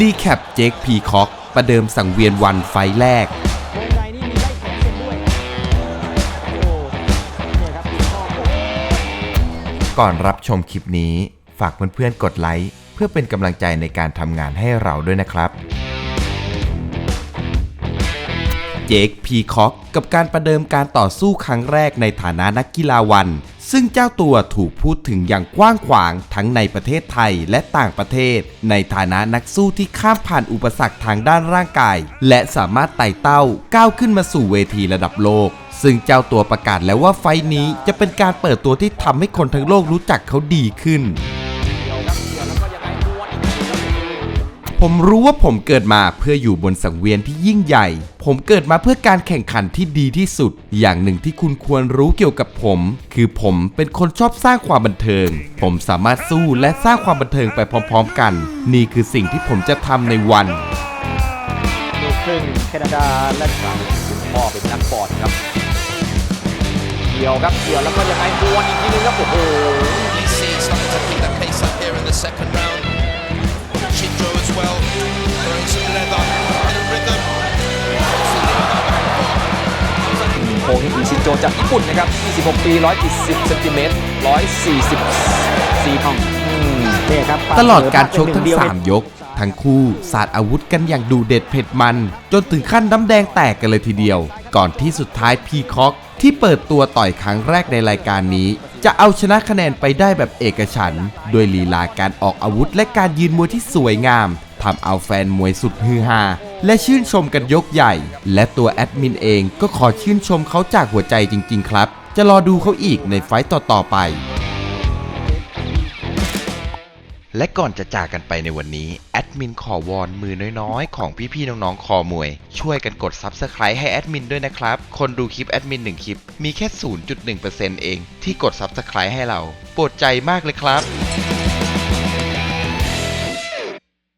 รีแคปเจคพีคอกประเดิมสังเวียนวันไฟแรก วงในนี่มีไล่แขนเส้นด้วย โอ้เนี่ยครับปีคอกโอ้ ก่อนรับชมคลิปนี้ ฝากเพื่อนๆกดไลค์เพื่อเป็นกำลังใจในการทำงานให้เราด้วยนะครับ เจคพีคอกกับการประเดิมการต่อสู้ครั้งแรกในฐานะนักกีฬาวัน ซึ่งเจ้าตัวถูกพูดถึงอย่างกว้างขวางทั้งในประเทศไทยและต่างประเทศ ในฐานะนักสู้ที่ข้ามผ่านอุปสรรคทางด้านร่างกาย และสามารถไต่เต้าก้าวขึ้นมาสู่เวทีระดับโลก ซึ่งเจ้าตัวประกาศแล้วว่าไฟนี้จะเป็นการเปิดตัวที่ทำให้คนทั้งโลกรู้จักเขาดีขึ้น ผมรู้ว่าผมเกิดมาเพื่ออยู่บนสังเวียนที่ยิ่งใหญ่ ผมเกิดมาเพื่อการแข่งขันที่ดีที่สุด อย่างหนึ่งที่คุณควรรู้เกี่ยวกับผม คือผมเป็นคนชอบสร้างความบันเทิง ผมสามารถสู้และสร้างความบันเทิงไปพร้อมๆ กัน นี่คือสิ่งที่ผมจะทำในวันลูกครึ่งแคนาดาและสามคุณพ่อเป็นนักบอลครับเกี่ยวครับเกี่ยวแล้วก็ยังไงม้วนอีกทีนึงครับโอ้โห จจากญี่ปุ่นนะครับ 26 ปี 170เซนติเมตร144ปอนด์อืมนี่ครับตลอดการชกทั้ง 3 ยก ทั้งคู่สาดอาวุธกันอย่างดูเด็ดเผ็ดมัน จนถึงขั้นน้ำแดงแตกกันเลยทีเดียว ก่อนที่สุดท้ายพีคอกที่เปิดตัวต่อยครั้งแรกในรายการนี้ จะเอาชนะคะแนนไปได้แบบเอกฉันท์ด้วยลีลาการออกอาวุธและการยืนมวยที่สวยงามทำเอาแฟนมวยสุดฮือฮา และชื่นชมกันยกใหญ่ และตัวแอดมินเองก็ขอชื่นชมเขาจากหัวใจจริง ๆ ครับ จะรอดูเขาอีกในไฟต์ต่อ ๆ ไป และก่อนจะจากกันไปในวันนี้ แอดมินขอวอนมือน้อยๆ ของพี่ๆน้องๆ คอมวย ช่วยกันกด Subscribe ให้แอดมินด้วยนะครับ คนดูคลิปแอดมิน1คลิป มีแค่ 0.1%เองที่กด Subscribe ให้เรา โปรดใจมากเลยครับ